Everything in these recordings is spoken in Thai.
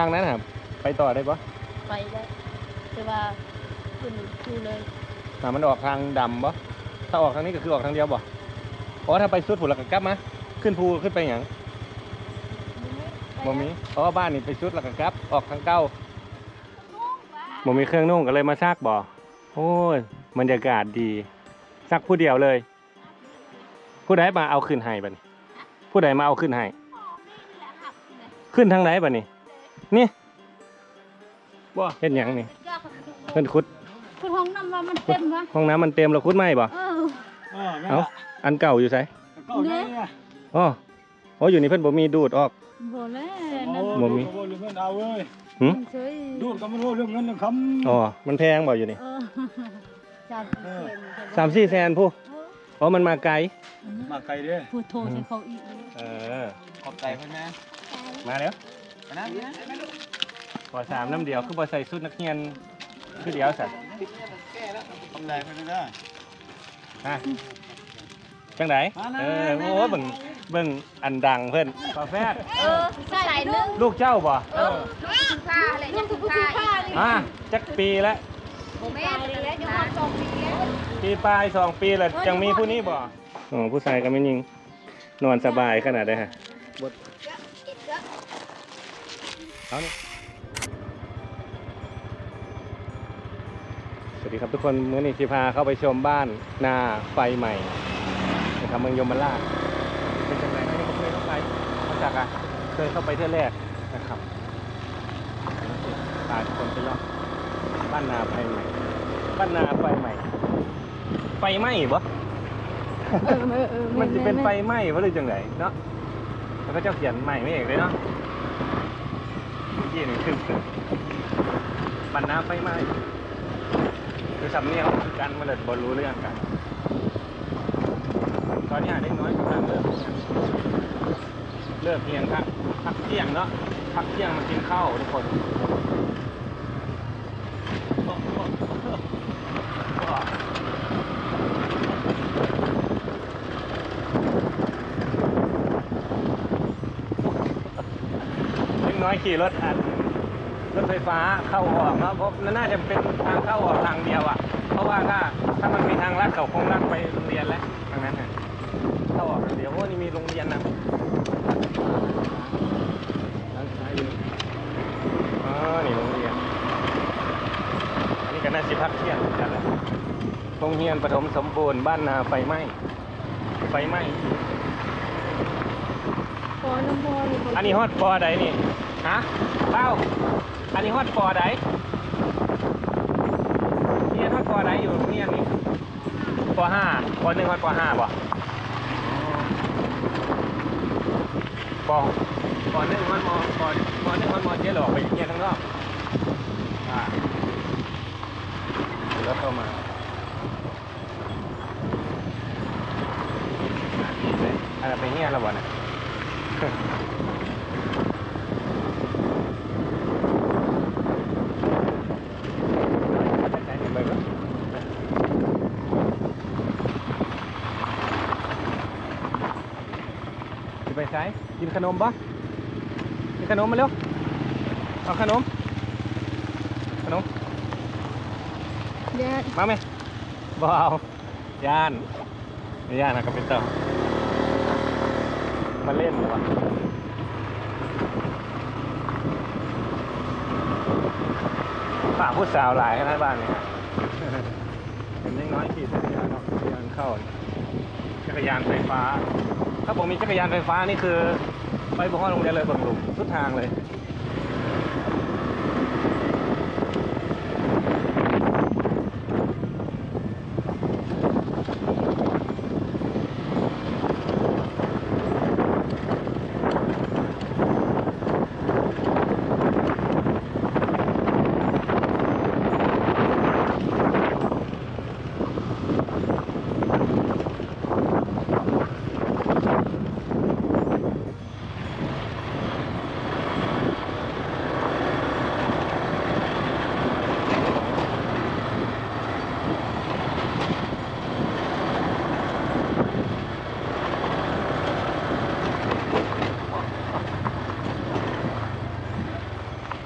ทางนั้นครับ ไปต่อได้ปะไปได้แต่ว่าขึ้นคูเลยอ่ามันออกทางดำปะถ้าออกทางนี้ก็คือออกทางเดียวปะเพราะว่าถ้าไปสุดผุแล้วก็กลับมา ขึ้นภูขึ้นไปหยังบ่มีเพราะว่าบ้านนี่ไปสุดแล้วก็กลับ ออกทางเก้าบ่มีเครื่องนุ่งก็เลยมาซักบ่โอ้ยบรรยากาศดีซักผู้เดียวเลย ผู้ใดมาเอาขึ้นให้บัดนี้ผู้ใดมาเอาขึ้นให้ขึ้นทางไหนบัดนี้ นี่บ่เฮ็ดหยังนี่เพิ่นขุดคุณห้องน้ำว่ามันเต็มวะห้องน้ำมันเต็มแล้วขุดไหมบ่เออเออแม่เอ้าอันเก่าอยู่ไสก็ไงอะอ๋ออ๋ออยู่นี่เพิ่นบ่มีดูดออก บ่แล้วโอ้นั่นบ่มีโอ้เรื่องเงินเอาเว้ยหึมันเฉยดูดก็ไม่รู้เรื่องเงินเรื่องคำอ๋อมันแพงบ่อยู่นี่เออจำเป็นสามสี่แสนผู้อ๋อมันมาไกลมาไกลเด้อพูดโทรใส่เขาอีก เออขอบใจเพื่อนนะมาแล้วไป นะพี่นะขอสามน้ำเดียวคือบ่ใส่ชุดนักเรียนคือเดียวสัตว์ขอบใจเพื่อนนะฮะจังไดเออโอ้เบิ่งเบิ่งอันดังเพิ่นกาแฟเออใส่นึงลูกเจ้าบ่เออลูกคุณค่าอะไรเนี่ยคุณค่าอีกอะจักปีแล้วโมเมนต์แล้วยังมาสองปีแล้วปีปลายสองปีแล้วจังมีผู้นี้บ่อ๋อผู้ชายก็ไม่ยิงนอนสบายขนาดได้ฮะ เอานี่สวัสดีครับทุกคนเมื่อนี้สิพาเข้าไปชมบ้านนาไฟใหม่นะครับเมืองยมราชเป็นจังไรไม่ได้เคยเข้าไปมาจากอะเคยเข้าไปเที่ยวแรกนะครับพาทุกคนไปรอบบ้านนาไฟใหม่ บ้านนาไฟใหม่ ไฟไหม้ปะเออเออเออมันจะเป็นไฟไหม้เพราะหรือจังไหนเนาะแล้วก็เจ้าเขียนใหม่ไม่เอกเลยเนาะ เมื่อกี้นี่คือบ้านนาไฟไหม้คือสำเนียงคือกันมันเลยบรู้เรื่องกัน ตอนนี้หาเล็กน้อยกำลังเริ่มเรียนเริ่มเพียงครับพักเที่ยงเนาะพักเที่ยงมากินข้าวทุกคนน้อยขี่รถอัน รถไฟฟ้าเข้าออกเนาะเพราะมันน่าจะเป็นทางเข้าออกทางเดียวอะ เพราะว่าถ้าถ้ามันมีทางลัดเขาคงลัดไปโรงเรียนแล้วทางนั้นน่ะเข้าออกทางเดียวโอ้นี่มีโรงเรียนนะทางซ้ายอยู่อ๋อนี่โรงเรียนอันนี้ก็น่าสิพักเที่ยงเหมือนกันแหละโรงเรียนปฐมสมบูรณ์บ้านนาไฟไหม้ไฟไหม้พอน้ำพอนี่อันนี้ฮอดปอใดนี่ฮะเป้า อันนี้ฮอดปอใดเนี่ยฮอดปอใดอยู่เนี่ยนี่ปอห้าปอหนึ่งฮอดปอห้าบ่ปอปอหนึ่งฮอดมอปอปอหนึ่งฮอดมอเจ๊หลอกไปเนี่ยข้งนอกอ่าเดี๋ยวเข้ามาอะไรไปเนี่ยแล้วบ่เนี่ยจะไปใช้กิน ขนมปะกินขนมมาเร็ว เอาขนม ขนม เดี๋ยวมาไหมบเอาย่านไม่ย่านนะกับเป็นเต่ามาเล่นเหรอวะป่าพูดสาวหลายขนาดบ้านเนี่ยเป็นเล็กน้อยขี่จักรยานเนาะจักรยานเข้าเนี่ยจักรยานไฟฟ้า ถ้าผมมีจักรยานไฟฟ้านี่คือไปบุกห้องโรงเรียนเลยเบิ่งลุกทุกทางเลย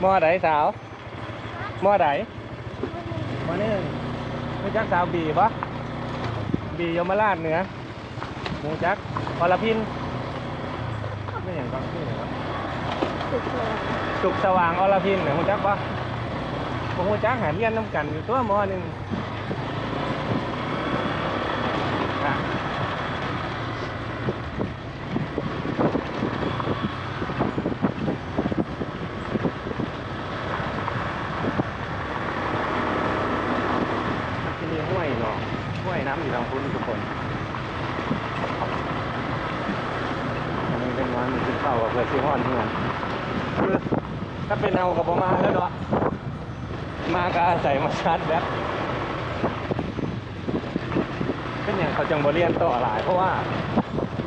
มอไดสาวมอไดมอหนึ่งรู้จักสาวบีปะบียมราชเหนือหมูจักอรพินไม่อย่างก่อนชื่ออะไรวะสุดเลยสุขสว่างอรพินเนี่ยหมูจักปะผมหมูจักหาเรียนน้ำกันอยู่ตัวมอหนึ่งอะที่นี่ ห้วยเนาะห้วยน้ำอยู่ทางพุ้นทุกคนอันนี้เป็นวันกินข้าวกับเพื่อนซีฮอนเพื่อนคือถ้าเป็นเอากับประมาณแล้วเนาะมาก็อาศัยมาชาร์จแบตเป็นอย่างเขาจังบเรียนต่อหลาย เพราะว่า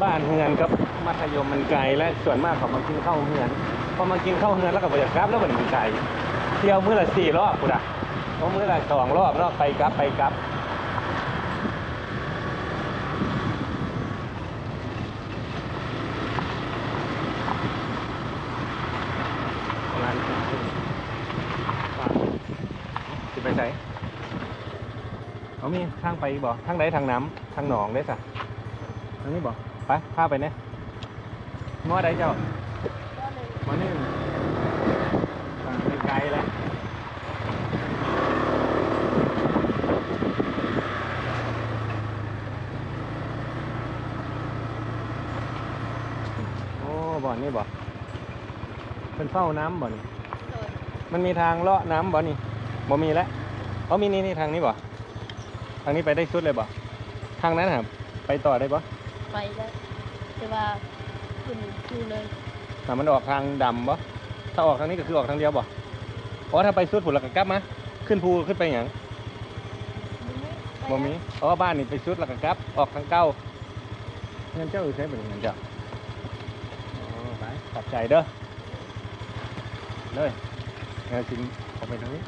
บ้านเฮือนกับมัธยมมันไกลและส่วนมากเขามากินข้าวเฮือนพอมากินข้าวเฮือนแล้วก็บริกลับแล้วมันไกลเที่ยวมื้อละสี่รอบกูด่ะเพราะมื้อละสองรอบเนาะไปกลับไปกลับ ประมาณสิบครึ่งว่าสิไปไหนเอามีทางไปอีก บ่ทางไหนทางน้ำทางหนองได้สะทางนี้บ่ไปพาไปเนี่ยมอใดเจ้าก็เลยมอนี่ทางไปไกลแล้วโอ้บ่อนนี่บ่เป็นเฝ้าน้ำบ่นี่โดยมันมีทางเลาะน้ำบ่นี่บ่มีแล้วอ๋อมีนี่นี่ทางนี้บ่ทางนี้ไปได้สุดเลยบ่ทางนั้นครับไปต่อได้บ่ไปแล้วแต่ว่าขึ้นภูเลยถ้ามันออกทางดำบ่ถ้าออกทางนี้ก็คือออกทางเดียวบ่อ๋อถ้าไปสุดผุนแล้วก็กลับมาขึ้นภูขึ้นไปหยังบ่มีอ๋อบ้านนี่ไปสุดแล้วก็กลับ ออกทางเก้าเงินเจ้าอยู่ใช้เป็นเงินเจ้าอ๋อไปขอบใจเด้อเลยงานจริงออกไปทางนี้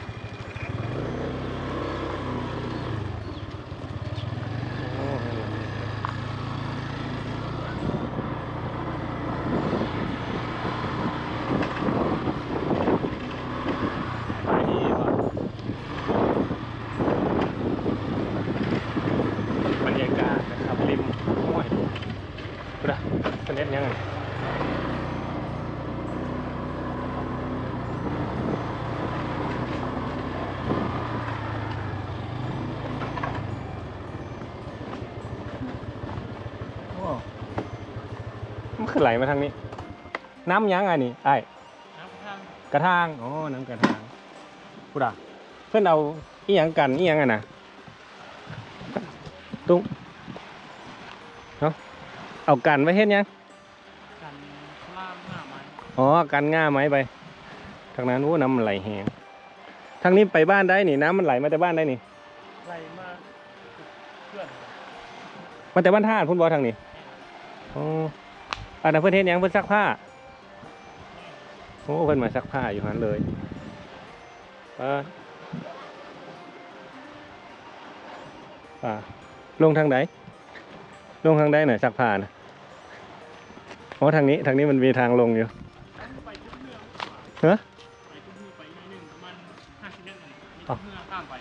โอ้เห็นเลยไปดีว่ะบรรยากาศนะครับริมห้วยกูนะเป็นเน็ตยังไงโอ้มันคือ ไหลมาทางนี้ น้ำยังไงนี่ไอ้ายกระทางอ๋อน้ำกระทางกูด่ะเพื่อนเอาอีหยังกันอีหยังอะนะตุ้งเนาะเอากันไว้เฮ็ดหยังกันล่างหน้าไม้อ๋อกันง่าไหมไปทางนั้นโอ้น้ำมันไหลแหงทางนี้ไปบ้านได้นี่น้ำมันไหลมาแต่บ้านได้นี่ไหลมาเพื่อนมาแต่บ้านท่าพุ่นบอทางนี้อ๋อ อันนั้นเพื่อนเฮ็ดหยังเพื่อนซักผ้าโอ้เพื่อนมาซักผ้าอยู่หันเลยเออป่าลงทางไหนลงทางใดหน่อยซักผ้านะอ๋อทางนี้ทางนี้มันมีทางลงอยู่ไปทุกเมืองฮะไปทุกเมืองไปหนึ่งประมาณห้าสิบเมตรนี่มีอ๋อทุกเมืองข้ามไป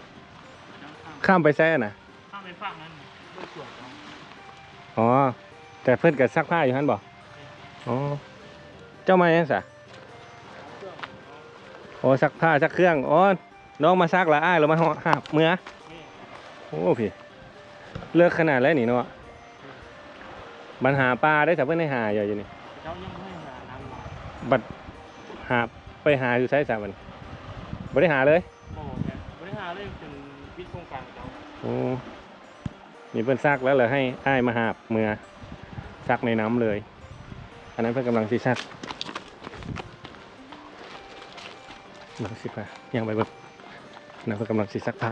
แล้วข้ามข้ามไปแซ่น่ะข้ามไปฝั่งนั้นด้วยส่วนของอ๋อแต่เพื่อนกับซักผ้าอยู่ฮันบอก อ๋อ เจ้ามายังสะเครื่องโอ้ซักผ้าซักเครื่อง อ๋อ น้องมาซักละอ้ายเรามาหาบเมื่อนี่โอ้พี่ เลิกขนาดแล้วนี่เนาะบันหาปลาได้แต่เพื่อนให้หาอยู่อยู่นี่เจ้ายังไม่หาน้ำหรอกบัดหาไปหาอยู่ใช้สามวันบ่ได้หาเลยโอ้โหแกบริหารเลยจนปิดโครงการเจ้าโอ้มีเพื่อนซักแล้วเลยให้อ้ายมาหาบเมื่อซักในน้ำเลย อันนั้นเพื่อนกำลังสิซักกำลังสิผ้ายังไปบิกนนั้นเพื่อนกำลังสิซักผ้า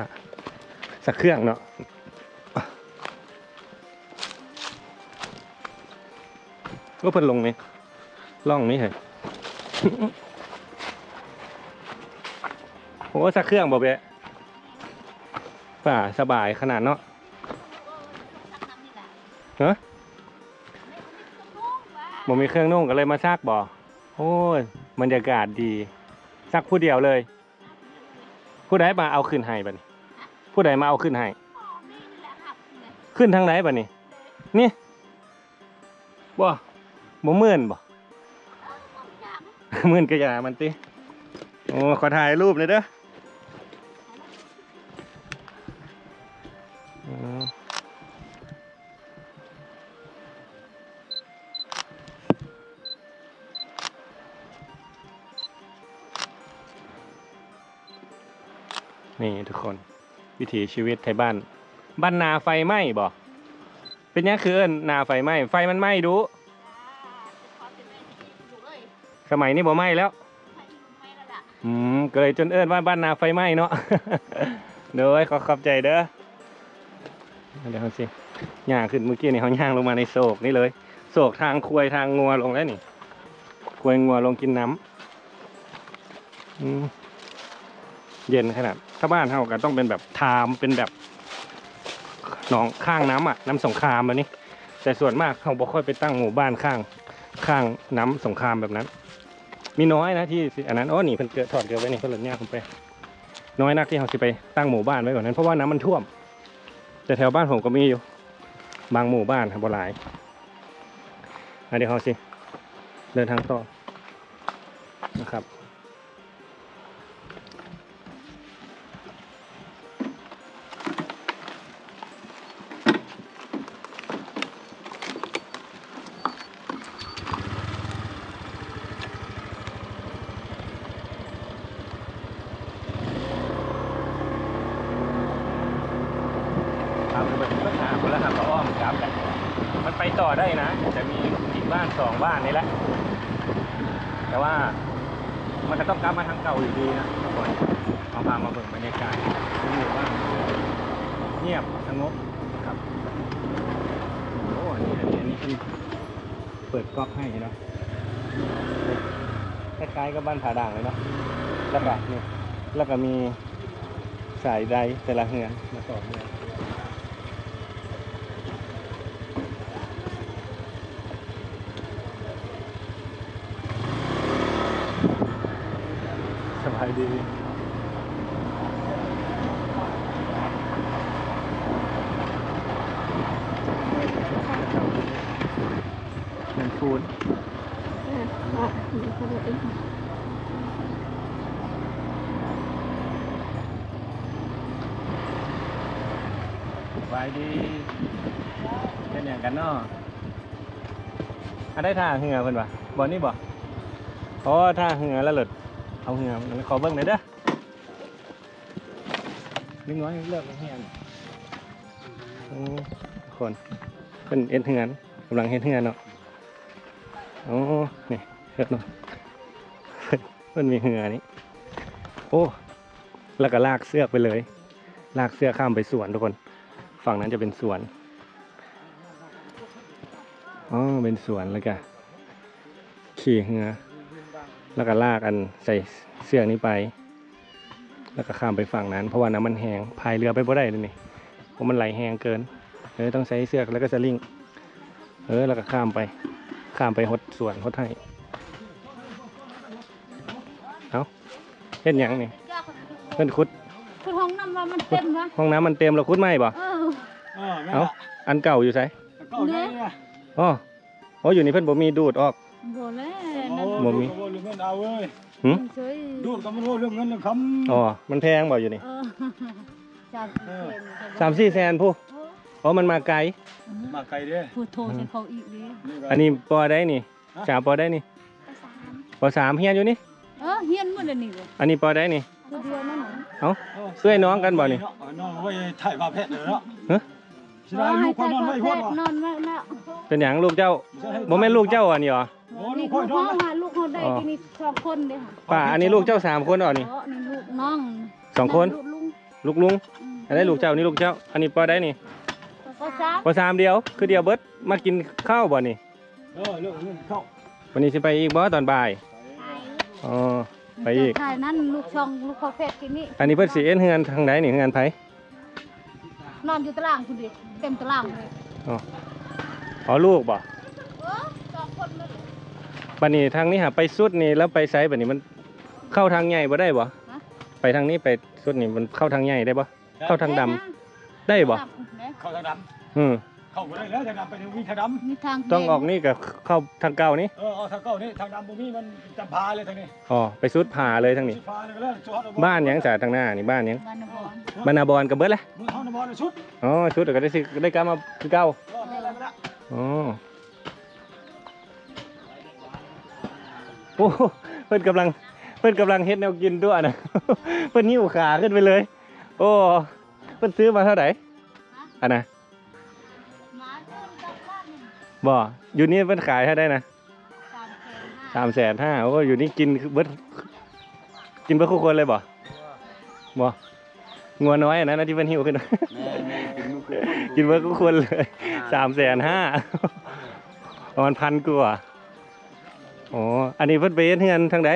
ซักเครื่องเนาะก็เพิ่นลงนี่ล่องนี่เหรอโอ้ซักเครื่องบ่เบะป่าสบายขนาดเนาะ บ่มีเครื่องนุ่งก็เลยมาซักบ่โอ้ยบรรยากาศดีซักผู้เดียวเลย ผู้ใดมาเอาขึ้นให้บัดนี้ ผู้ใดมาเอาขึ้นให้ขึ้นทางไหนบัดนี้ นี่บ่บ่มื่นบ่มื่นก็อย่ามันติโอ้ขอถ่ายรูปเลยเด้ออื นี่ทุกคน วิถีชีวิตไทยบ้าน บ้านนาไฟไหม้บ่เป็นยังคือเอิ้นนาไฟไหม้ไฟมันไหม้ดู สมัยนี้บ่ไหม้แล้วอืมก็เลยจนเอิ้นว่าบ้านนาไฟไหม้เนาะเดี๋ยวขอขอบใจเด้อเดี๋ยวเขาสิย่างขึ้นเมื่อกี้นี่เขาย่างลงมาในโศกนี่เลยโศกทางควยทางงัวลงแล้วนี่ควยงัวลงกินน้ำอืม เย็นขนาดถ้าบ้านเขาก็ต้องเป็นแบบทามเป็นแบบหนองข้างน้ำอะน้ำสงครามแบบนี้ แต่ส่วนมากเขาบ่ค่อยไปตั้งหมู่บ้านข้างข้างน้ำสงครามแบบนั้น มีน้อยนะที่อันนั้นอ๋อนี่เพิ่นเกิดถอดเกลือไว้นี่เพิ่นหลุดเนี่ยผมไปน้อยนักที่เขาสิไปตั้งหมู่บ้านไว้ก่อนนั้นเพราะว่าน้ำมันท่วม แต่แถวบ้านผมก็มีอยู่ บางหมู่บ้านครับบ่หลายอะเดี๋ยวเขาสิเดินทางต่อนะครับคือแบบปัญหาคนละครับอ้อมครับกันมันไปต่อได้นะ จะมีอีกบ้านสองบ้านนี่แหละ แต่ว่ามันจะต้องกลับมาทางเก่าอยู่ดีนะทุกคนเอาพามาเบิ่งบรรยากาศที่หมู่าเงียบสงบครับโอ้อันนี้อันนี้อันนี้เปิดก๊อกให้เนาะคล้ายๆกับบ้านผาด่างเลยเนาะแล้วก็เนี่ยแล้วก็มีสายใดแต่ละเฮือนมาต่อเนื่อง สบายดี เงินฟูนส บายดีเป็นอย่างกันเนาะอันได้ท่าเหือเพิ่นปะบ่นี่บ่อ๋อท่าเหือแล้วหลดเอาเหือมันขอเบิ้งหน่อยเด้อนึกน้อยเลิกเฮียนโอ้คนเป็นเอ็นเหือนกำลังเฮ็ดเหือนเนาะโอ้นี่เฮ็ดเนาะมันมีเหือนี่โอ้แล้วก็ลากเสื้อไปเลย ลากเสื้อข้ามไปสวนทุกคน ฝั่งนั้นจะเป็นสวน อ๋อ เป็นสวนแล้วก็ขี่เหือแล้วก็ลากอันใส่เสื้อกนี้ไป แล้วก็ข้ามไปฝั่งนั้น เพราะว่าน้ำมันแห้งพายเรือไปบ่ได้เลยนี่เพราะมันไหลแห้งเกินเออต้องใช้เสื้อกแล้วก็สลิงเออแล้วก็ข้ามไป ข้ามไปหดสวนหดให้เอาเห็นยังนี่เพิ่นขุดคือห้องน้ำว่ามันเต็มวะห้องน้ำมันเต็มเราขุดไม่บ่เออ เออแม่เอาอันเก่าอยู่ไสก็ได้เนี่ยอ๋อโอ้อยู่นี่เพิ่นบ่มีดูดออก บ่แล้วโอ้นั่นบ่มีเรื่องเงินเอาเว้ยหึเฉยดูดก็ไม่รู้เรื่องเงินเรื่องคำอ๋อมันแพงบ่อยู่นี่เออจากเออสามสี่แสนผู้อ๋อมันมาไกล มาไกลเด้ พูดโทรใส่เขาอีกดิอันนี้ปอได้นี่สามปอได้นี่ปอสามเฮียนอยู่นี่ เออเฮียนหมดเลยนี่เลยอันนี้ปอได้นี่ตัวเดียวนั่นน่ะเอ้าเพื่อนน้องกันบ่นี่น้องไว้ถ่ายภาพแพทย์เนาะฮะ สิได้ลูกคนนอนไว้พ่อนอนไว้แล้วเป็นอย่างลูกเจ้าบ่แม่นลูกเจ้าอันนี้เหรอโอ้ลูนี่กพ่ลูอกนอเขานหาลูกเขาได้ที่นี่สองคนเด้ค่ะป่าอันนี้ลูกเจ้าสามคนอะนี่เพราะนี่ลูกน้องสองคนลูกลุงลูกลุงอันนี้ลูกเจ้านี่ลูกเจ้า อันนี้ปอได้นี่ก็สามปอสามเดียวคือเดียวเบิดมากินข้าวบ่นี่เออเรื่องเงินเข้าวันนี้สิไปอีกบ่ตอนบ่ายอ๋อไปอีกถ่ายนั่นลูกช่องลูกเขาเพชรกินนี่อันนี้เพิ่นสิเอ็นเฮือนทางไหนนี่เฮือนไผ นอนอยู่ตารางคุณดิเต็มตารางเลยอ๋ออ๋อลูกบ่เออสองคนเลยบัดนี้ทางนี้หาไปสุดนี่แล้วไปไสบัดนี้มันเข้าทางใหญ่บ่ได้บ่ไปทางนี้ไปสุดนี่มันเข้าทางใหญ่ได้บ่เข้าทางดำได้บ่เข้าทางดอืมำ เข้าไปได้แล้วทางดำไปทางวิ่งทางดมีทางต้องออกนี่กับเข้าทางเก่านี่ำเออเอาทางเก้านี่ทางดำบ่มีมันจำพาเลยทางนี้อ๋อไปสุดผาเลยทางนี้ ชิพาเลยก็เลยจอดเอบ้านหยังจ้ะทางหน้านี่บ้านหยังบ้านนบอนบรรณาบอนกับเบิดแหละมึงเข้าในบอลชุดอ๋อชุดเดี๋ยวก็ได้สิได้กลับมาคือเก่าก็ได้อะไรไม่ได้อ๋อโอ้เพิ่นกำลังเพิ่นกำลังเฮ็ดแนวกินด้วยนะ เพิ่นหิ้วขาขึ้นไปเลย โอ้เพิ่นซื้อมาเท่าไหร่อันนะ บ่อยู่นี่เพิ่นขายเท่าได้นะสามแสนห้าสามแสนห้าโอ้อยู่นี่กินเบิดกินเบิดคู่คนเลยบ่บ่งัวน้อยอันนั้นนะที่เพิ่นหิ้วขึ้นกินเบิดคู่คนเลยสามแสนห้าประมาณพันกว่าอ๋ออันนี้เพิ่นไปเฮ็ดเฮือนทางใด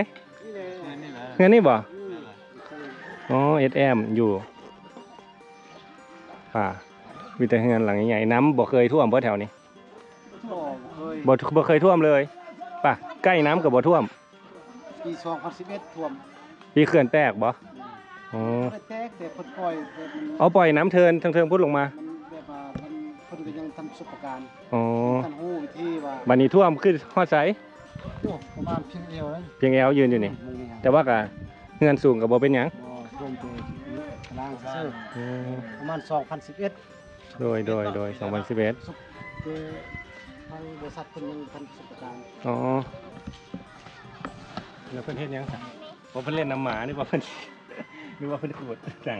เฮือนนี่บ่อ๋อเอสแอมอยู่ป่ามีแต่เฮือนหลังใหญ่ๆน้ำบ่เคยท่วมบ่แถวนี้ บ่บ่เคยท่วมเลยป่ะใกล้น้ำกับบ่ท่วม ปี2011ท่วมปีเขื่อนแตกบ่อ๋อไม่แตกแต่เพิ่นปล่อยแต่มันเอาปล่อยน้ำเทินทางเทิงพุทธลงมามันแบบว่ามันเพิ่นก็ยังทำประสบการณ์อ๋อท่านฮู้วิธีว่าบัดนี้ท่วมขึ้นฮอดไสโอ้ประมาณเพียงเอวเลยเพียงแอวยืนอยู่นี่ มึงนี่ครับแต่ว่าก็เฮือนสูงก็บ่เป็นหยังบ่ท่วมตัวล่างซื่ออืมประมาณ2011โดยโดยโดย2011 สุขแต่ ทางบริษัทเพิ่นยังทำประสบการณ์อ๋อแล้วเพิ่นเฮ็ดหยังครับบ่เพิ่นเล่นน้ำหมานึกว่าเพิ่น นึกว่าเพิ่นขูดจัง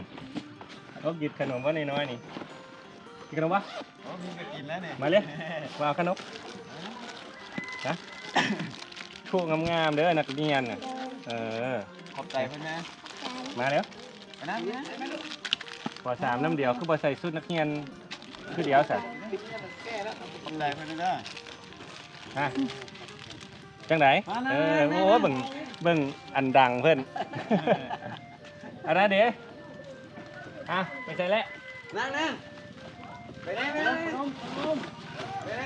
เอาหยิบขนมไว้น้อยๆนี่กินขนมวะมีก็กินแล้วเนี่ยมาเลยมาเอาขนมฮะช่วงงามๆเด้อนักเรียนน่ะเออ ขอบใจเพื่อนนะมาแล้วไปนะปอสามน้ำเดียวคือบ่ใส่ชุดนักเรียนคือเดียวใส่ ขอบใจเพื่อนเด้อฮะจังไดเออโอ้เบิ่งเบิ่งอันดังเพิ่นอะไรเด้อะไปใส่แล้วนั่งนั่งไปไหนไปไหนไปไหน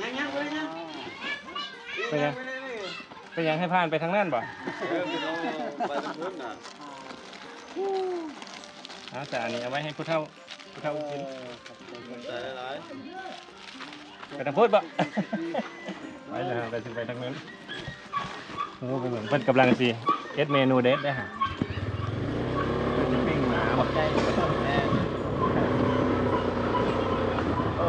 ยังยังไปยังไปยังไปยังให้ผ่านไปทางนั้นบ่เออไปลงไปทางนู้นน่ะเอาแต่อันนี้เอาไว้ให้ผู้เฒ่า ผู้เฒ่ากินใจหลายไปทางพูดบ่ ไปแล้วไปถึงไปทางนั้นโอ้ไปเหมือนเพิ่นกำลังสิเอ็ดเมนูเด็ดได้อฮะเพิ่นสิปิ้งหมาบ่ใจโอ้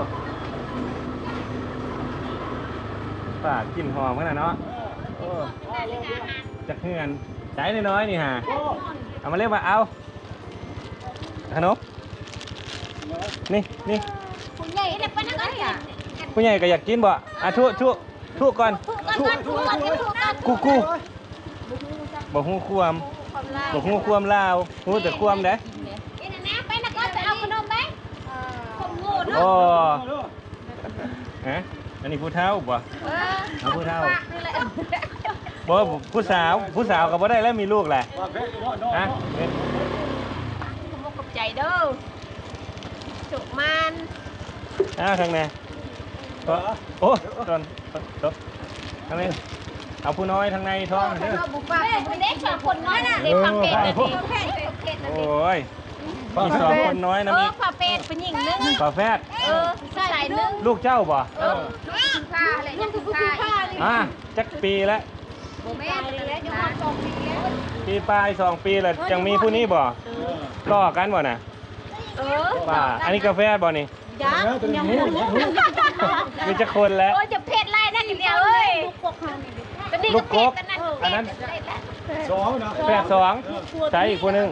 ปากกลินหอมขนาดเนาะโอ้จักเฮือนใจน้อยๆนี่ฮะเอามาเรียกว่าเอาขนม นี่นี่คุณใหญ่เนี่ยเป็นอะไรอะผู้ใหญ่ก็อยากกินบ่อะทุทุทุก่อนถูกกันถูกกันถูกกันกูกูบ่ฮู้ความความลายบ่ฮู้ความลาวฮู้แต่ความเด้นี่นะนะไปนะก็จะเอาขนมไหมผมโง่เนาะโอ้ฮะอันนี้ผู้เฒ่าบ่เออเอาผู้เฒ่านี่แหละบ่ผู้สาวผู้สาวก็บ่ได้แล้วมีลูกแหละว่าเพชรน้อยน้อยฮะเฮ็ดผมบอกกับใจเด้อ จุกมันอ้าวทางไหนก็โอ้ตอนตอนทางนี้เอาผู้น้อยทางในท้องเด้อบุกบ้านเป็นเด็กสองคนน้อยน่ะเด็กฟังเพลงนะดิเพลงเพลงนะโอดิ้ยมีสองคนน้อยนะเอมีอฝาเป็ดเป็นหญิงนึงฝาแฝดเออใส่นึงลูกเจ้าบ่เออคือผ้าอะไรยังคือผ้าอีกอะจักปีแล้วโมเมนต์เลยยังมาสองปีแล้วปีปลายสองปีแล้วยังมีผู้นี้บ่ต่อกันบ่น่ะ เออว่าอันนี้กาแฟบ่นี่ยักษ์ยังไม่มีจักคนแล้วโอ้ยจะเพชรไล่นั่นเดียวเอ้ยเป็นนี่ลูก็กเพกชบรกันนั่นอันนั้นสองนะแฝดสองใช้อีกคนหนึ่ง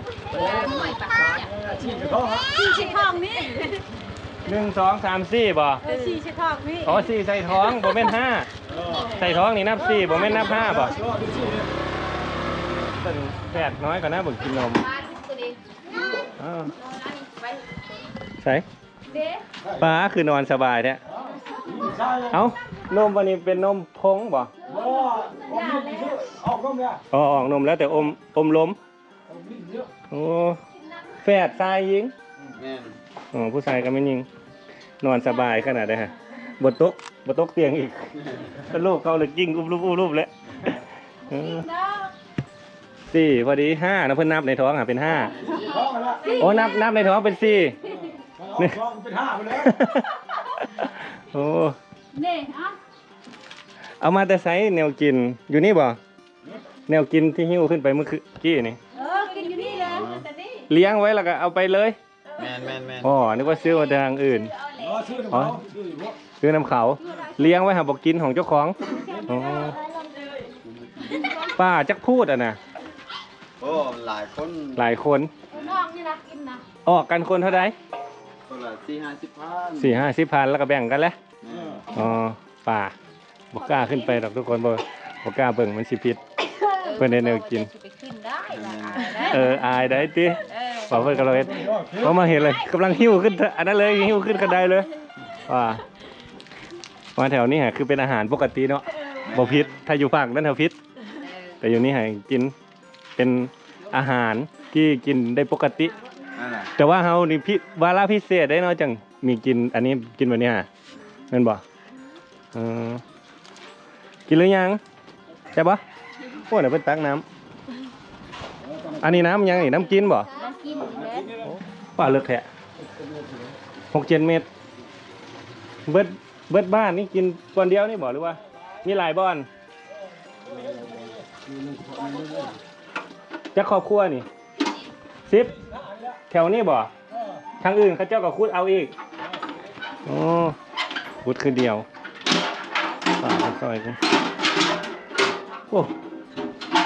ฉีดเขาฮะสี่ชิทองนี่หนึ่งสองสามสี่บ่เออสี่ชิทองนี่อ๋อสี่ใส่ท้องบ่แม่นห้าใส่ท้องนี่นับสี่บ่แม่นนับห้าบ่ชอบดูสิเป็นแฝดน้อยกว่านะเบิ่งกินนมอ้าว ใส่ป้าคือนอนสบายแท้ใช่เอ้านมวันนี้เป็นนมพงบ่บ่ออกก็เนี่ยอ๋อออกนมแล้วแต่อมอมล้มมีเยอะโอ้แฝดชายหญิงแม่นอ๋อผู้ชายก็ไม่ยิง นอนสบายขนาดได้ฮะบนโต๊ะบนโต๊ะเตียงอีกก็ลูกเขาเลยกิ้งอุบรูปอุบรูปแล้วเออสี่พอดีห้านะเพิ่นนับในท้องอะเป็นห้าท้องละโอ้นับนับในท้องเป็นสี่ ท้องเป็นห้าไปแล้วโอ้นี่อะเอามาแต่ไซส์แนวกินอยู่นี่บ่แนวกินที่หิ้วขึ้นไปเมื่อกี้นี่เออกินอยู่นี่เลยแต่นี่เลี้ยงไว้แล้วก็เอาไปเลยแมนแมนแมนอ๋อนึกว่าซื้อมาทางอื่นอชื่อซื้อน้ำเขาเลี้ยงไว้หาบอกกินของเจ้าของป้าจักพูดอะนะโอ้หลายคนหลายคนองนี่นะกินนะออกกันคนเท่าได คนละสี่ห้าสิบพันสี่ห้าสิบพันแล้วก็แบ่งกันแล้วแม่นอ๋อป่าบกล้าขึ้นไปหรอกทุกคนบ่บกล้าเบิ่งมันสิพิษ เพื่อนได้แนวกิน ไปขึ้นได้ละเอออายได้ติเออบอกเพื่อนกันเลยเพราะมาเห็นเลยกำลังหิ้วขึ้นอันนั้นเลยหิ้วขึ้นกระไดเลยว่ามาแถวนี้ฮะคือเป็นอาหารปกติเนาะบ่พิษถ้าอยู่ฝั่งนั้นแถวพิษ แต่อยู่นี่ฮะกินเป็นอาหารที่กินได้ปกตินั่น แหละแต่ว่าเฮานี่พิวาระพิเศษได้เนาะจังมีกินอันนี้กินแบบนี้ฮะแม่นบ่เออกินหรือยังใช่ปะโอ้เดี๋ยวเพิ่นตักน้ำอันนี้น้ำยังนี่น้ำกินบ่น้ำกินแล้วป่าเลือกแทะหกเจ็ดเมตร เบิดเบิดบ้านนี่กินก่อนเดียวนี่บ่หรือว่า มีหลายบ้านจะครอบครัวนี่สิบ แถวนี้บ่ทางอื่นเขาเจ้าก็คุดเอาอีกโอ้คุดคือเดียวป่าซอยกันโอ้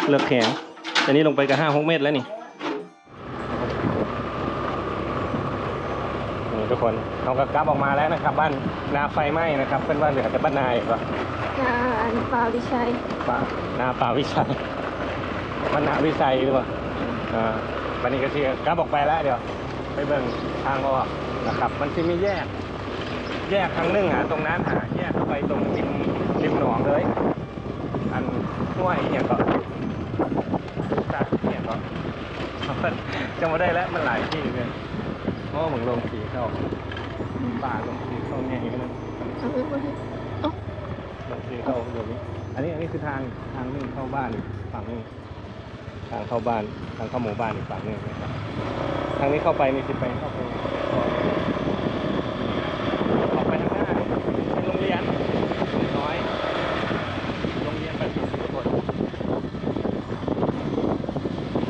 เลือกแข็งอันนี้ลงไปกับห้าหกเมตรแล้วนี่นี่ทุกคนเราก็กลับออกมาแล้วนะครับ บ้านนาไฟไหม้นะครับเป็นบ้านเหลือแต่บ้านนายก็อ่าอันเปล่าดิชัยป่านาป่าวิชัยบ้านนาวิชัยหรือเปล่าอ่า วันนี้ก็ที่กลับออกไปแล้วเดี๋ยวไปเบิ่งทางออกนะครับ มันจะมีแยก แยกทางหนึงอะตรงนั้นหาแยกเข้าไปตรงริมริมหนองเลย อันห้วยเนี่ยก็ตัดเนี่ยก็จำไม่ได้แล้วมันหลายที่เลยเพราะว่าเหมือนลงสีเข้าป่าลงสีเข้าเนี่ยกันนะลงสีเข้าเดี๋ยวนี้ อันนี้อันนี้คือทางทางนึงเข้าบ้านอีกฝั่งนึง ทางเข้าบ้านทางเข้าหมู่บ้านอีกฝั่งนึงนะครับทางนี้เข้าไปมีสิไปเข้าไปออกไปทางหน้าเป็นโรงเรียนน้อยโรงเรียนประถมทุกคน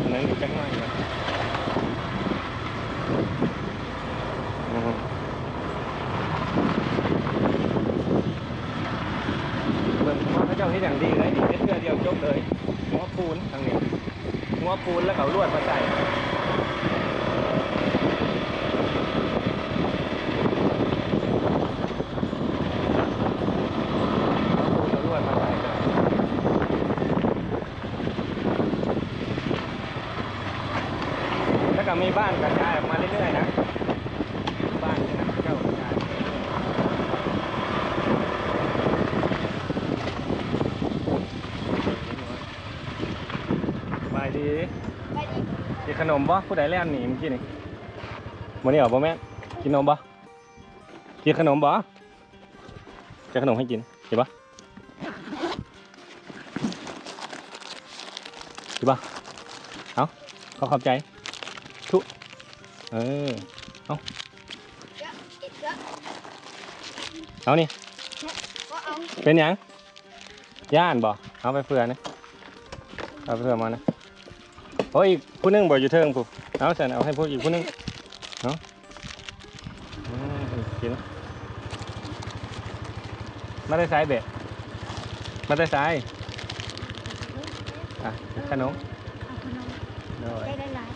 อันนั้นอยู่จังหวัดนะ อืมเบิ่งว่าเขาเจ้าให้อย่างดีเลยนี่เฮ็ดเพื่อเดียวจบเลยหัวปูนทางนี้หัวปูนแล้วเขาลวดมาใส่หัวปูนเอาลวดมาใส่เลยแล้วก็มีบ้านกระจายออกมาเรื่อยๆนะ บ้านนี่นะเจ้าชายสบายดี ไปดิ กินขน มบ่ผู้ใดแล่นหนีเมื่อกี้นี่มื้อนี้เหรอบ่แม่กินนมบ่กินขนมบ่จะขนมให้กินกินบ่กินบ่เอาขอขอบใจทุเออกินก็เอานี่เป็นยังย่านบ่เอาไปเผื่อนะเอาไปเผื่อมานะ โอ้ยอีกผู้หนึงบ่อยู่เทิงผู้เอาฉันเอาให้ผู้อีกผู้หนึงเอาอืมกินมาได้สายเบะมาได้สายอะขนมโดยได้ได้หลาย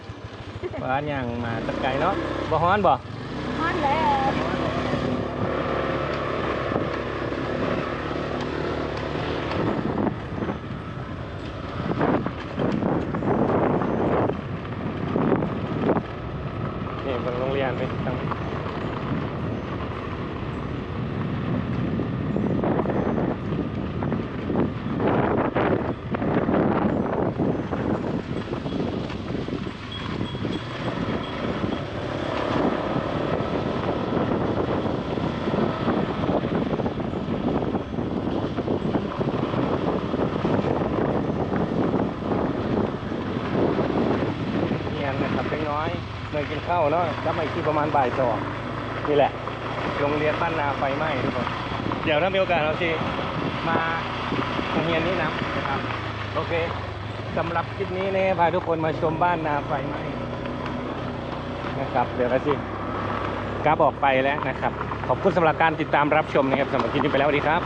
บ้านยังมาตะไกลเนาะบ่ฮ้อนบ่ เดินกินข้าเนาะกลับมาอีกทีประมาณบ่ายสองนี่แหละ โรงเรียนบ้านนาไฟไหม้ทุกคน เดี๋ยวถ้ามีโอกาสเราจะมาโรงเรียนนี้นะนะครับ โอเคสำหรับคลิปนี้เนี่ยพาทุกคนมาชมบ้านนาไฟไหม้นะครับ เดี๋ยวเราสิกลับออกไปแล้วนะครับ ขอบคุณสำหรับการติดตามรับชมนะครับสำหรับคลิปนี้ไปแล้วสวัสดีครับ